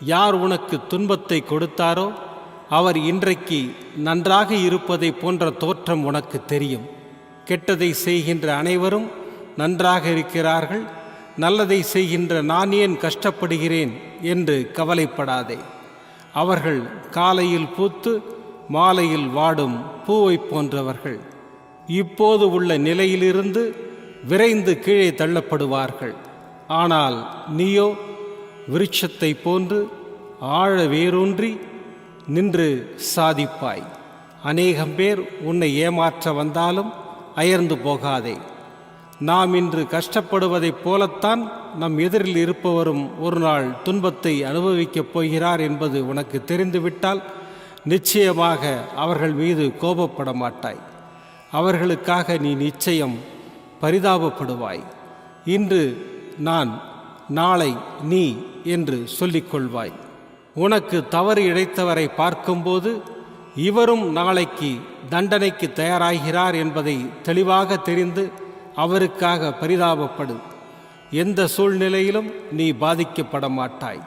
யார் உனக்கு துன்பத்தை கொடுத்தாரோ அவர் இன்றைக்கு நன்றாக இருப்பதை போன்ற தோற்றம் உனக்கு தெரியும். கெட்டதை செய்கின்ற அனைவரும் நன்றாக இருக்கிறார்கள். நல்லதை செய்கின்ற நான் ஏன் கஷ்டப்படுகிறேன் என்று கவலைப்படாதே. அவர்கள் காலையில் பூத்து மாலையில் வாடும் பூவை போன்றவர்கள். இப்போது உள்ள நிலையிலிருந்து விரைந்து கீழே தள்ளப்படுவார்கள். ஆனால் நீயோ விருட்சத்தை போன்று ஆழ வேரூன்றி நின்று சாதிப்பாய். அநேகம் பேர் உன்னை ஏமாற்ற வந்தாலும் அயர்ந்து போகாதே. நாம் இன்று கஷ்டப்படுவதைப் போலத்தான் நம் எதிரில் இருப்பவரும் ஒரு நாள் துன்பத்தை அனுபவிக்கப் போகிறார் என்பது உனக்கு தெரிந்துவிட்டால் நிச்சயமாக அவர்கள் மீது கோபப்பட மாட்டாய். அவர்களுக்காக நீ நிச்சயம் பரிதாபப்படுவாய். இன்று நான் நாளை நீ என்று சொல்லிக்கொள்வாய். உனக்கு தவறு இழைத்தவரை பார்க்கும்போது இவரும் நாளைக்கு தண்டனைக்கு தயாராகிறார் என்பதை தெளிவாக தெரிந்து அவருக்காக பரிதாபப்படு. எந்த சூழ்நிலையிலும் நீ பாதிக்கப்பட மாட்டாய்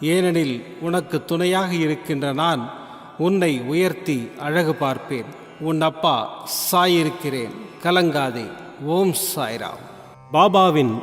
ஏனெனில் உனக்கு துணையாக இருக்கின்ற நான் உன்னை உயர்த்தி அழகு பார்ப்பேன். உன் அப்பா சாயிருக்கிறேன். கலங்காதே. ஓம் சாய்ராம். பாபாவின்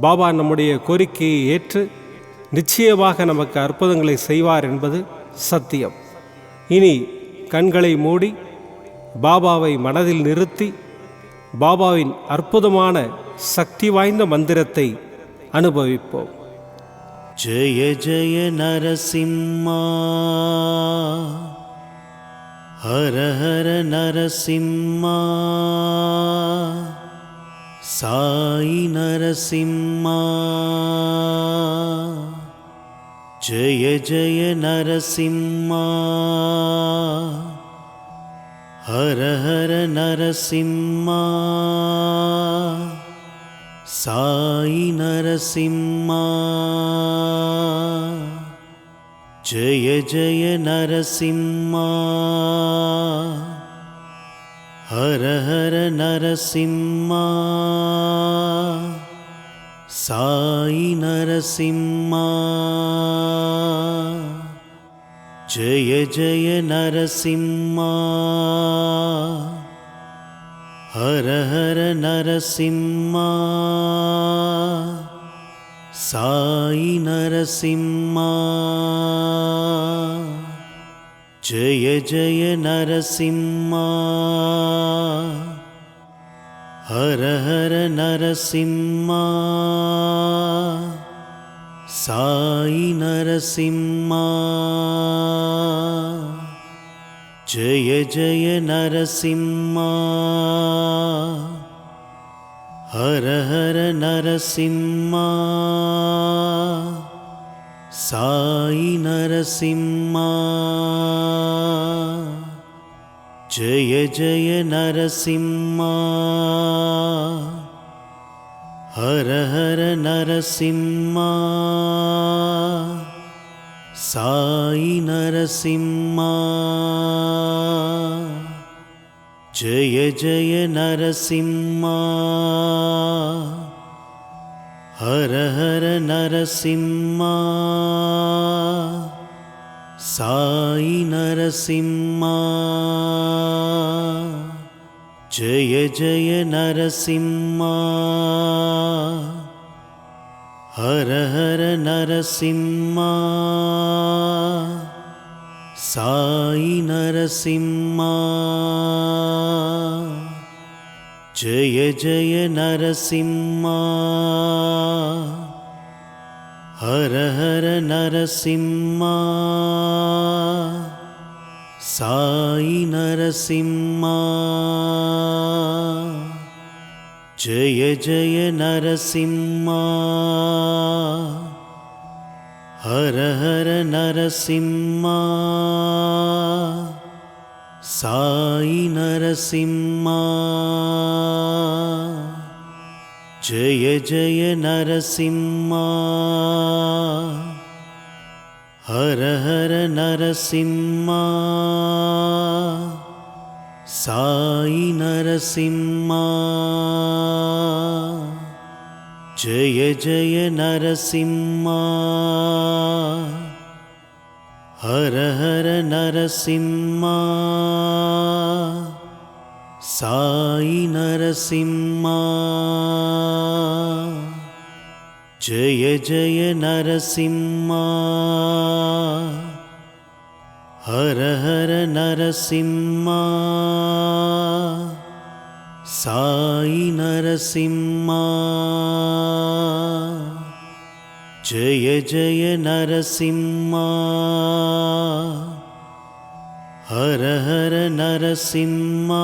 பாபா நம்முடைய கோரிக்கையை ஏற்று நிச்சயமாக நமக்கு அற்புதங்களை செய்வார் என்பது சத்தியம். இனி கண்களை மூடி பாபாவை மனதில் நிறுத்தி பாபாவின் அற்புதமான சக்தி வாய்ந்த மந்திரத்தை அனுபவிப்போம். ஜெய ஜெய நரசிம்மா ஹர ஹர நரசிம்மா. సాయి నరసింహా. జయ జయ నరసింహా. హర హర నరసింహా. సాయి నరసింహా. జయ జయ నరసింహా. हर हर नरसिंहा साई नरसिंहा जय जय नरसिंहा हर हर नरसिंहा साई नरसिंहा जय जय नरसिंहा हर हर नरसिंहा साई नरसिंहा जय जय नरसिंहा हर हर नरसिंहा साई नरसिंहा जय जय नरसिंहा हर हर नरसिंहा साई नरसिंहा जय जय नरसिंहा हर हर नरसिंहा साई नरसिंहा जय जय नरसिंहा हर हर नरसिंहा साई नरसिंहा జయ జయ నరసింహ. హర హర నరసింహ. సాయి నరసింహ. జయ జయ నరసింహ. హర హర నరసింహ. साई नरसिंहा जय जय नरसिंहा हर हर नरसिंहा साई नरसिंहा जय जय नरसिंहा हर हर नरसिंहा साई नरसिंहा जय जय नरसिंहा हर हर नरसिंहा साई नरसिंहा जय जय नरसिंहा हर हर नरसिंहा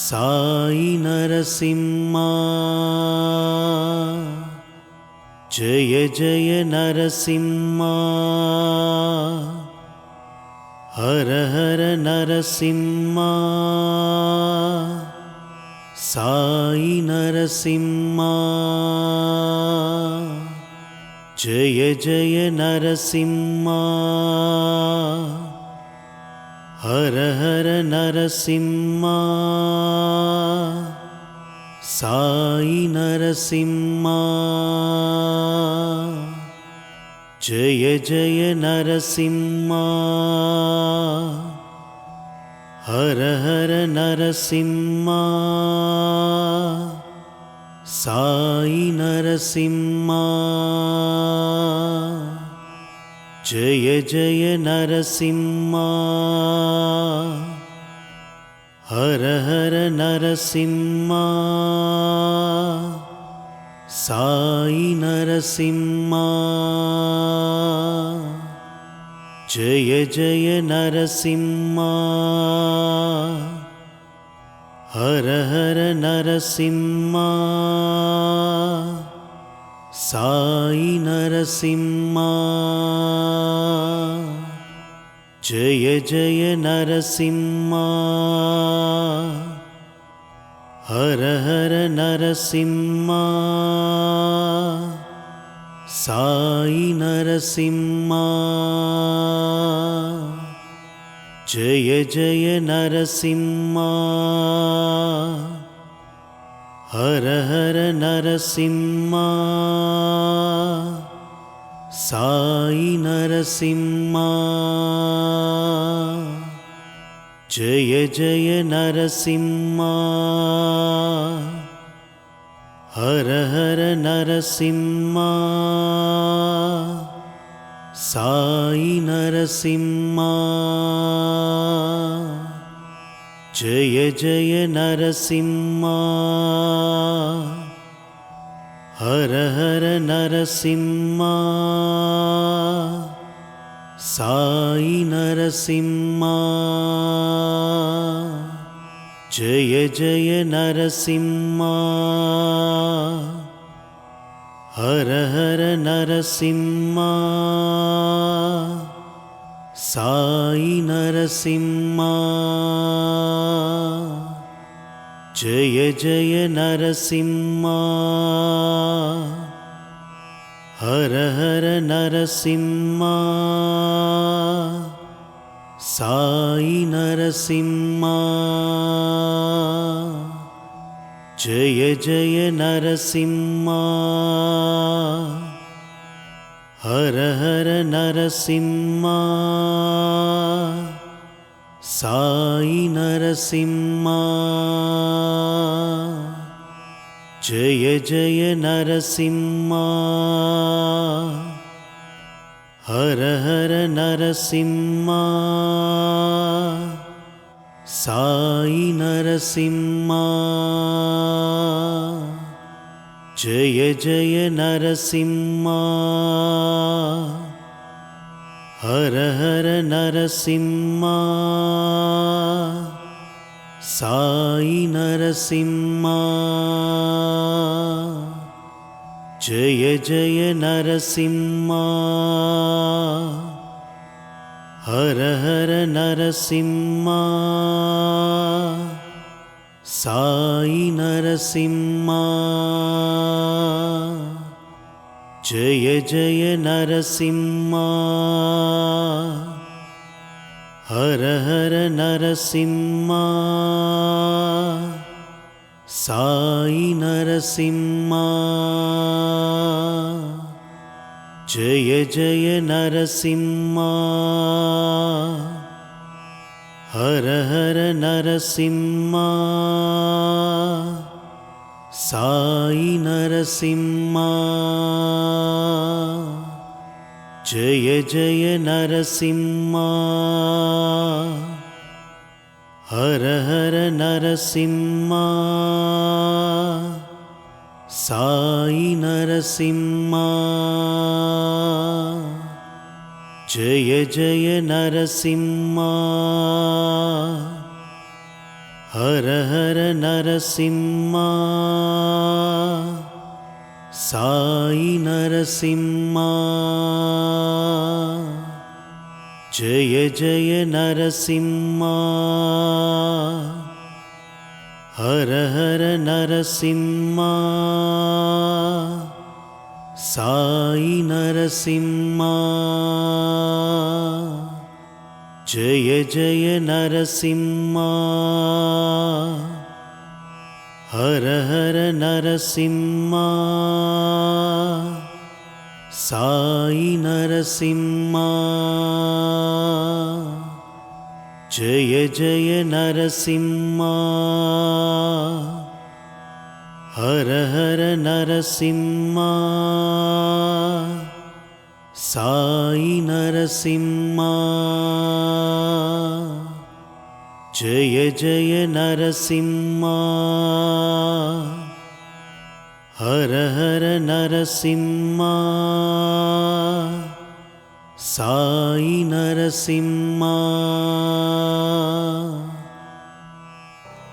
साई नरसिंहा जय जय नरसिंहा हर हर नरसिंहा సాయి నరసింహ. జయ జయ నరసింహ. హర హర నరసింహ. సాయి నరసింహ. జయ జయ నరసింహ. हर हर नरसिंहा साई नरसिंहा जय जय नरसिंहा हर हर नरसिंहा साई नरसिंहा जय जय नरसिंहा। हर हर नरसिंहा। साई नरसिंहा। जय जय नरसिंहा। हर हर नरसिंहा साई नरसिंहा जय जय नरसिंहा हर हर नरसिंहा साई नरसिंहा जय जय नरसिंहा हर हर नरसिंहा साई नरसिंहा जय जय नरसिंहा हर हर नरसिंहा साई नरसिंहा జయ జయ నరసింహ. హర హర నరసింహ. సాయి నరసింహ. జయ జయ నరసింహ. హర హర నరసింహ. साई नरसिंहा जय जय नरसिंहा हर हर नरसिंहा साई नरसिंहा जय जय नरसिंहा हर हर नरसिंहा साई नरसिंहा जय जय नरसिंहा हर हर नरसिंहा साई नरसिंहा जय जय नरसिंहा। हर हर नरसिंहा। साई नरसिंहा। जय जय नरसिंहा। हर हर नरसिंहा సాయి నరసింహా. జయ జయ నరసింహా. హర హర నరసింహా. సాయి నరసింహా. జయ జయ నరసింహా. हर हर नरसिंहा साई नरसिंहा जय जय नरसिंहा हर हर नरसिंहा साई नरसिंहा జయ జయ నరసింహ. హర హర నరసింహ. సాయి నరసింహ. జయ జయ నరసింహ. హర హర నరసింహ. సాయి నరసింహ. जय जय नरसिंहा। हर हर नरसिंहा। साई नरसिंहा। जय जय नरसिंहा। हर हर नरसिंहा। साई नरसिंहा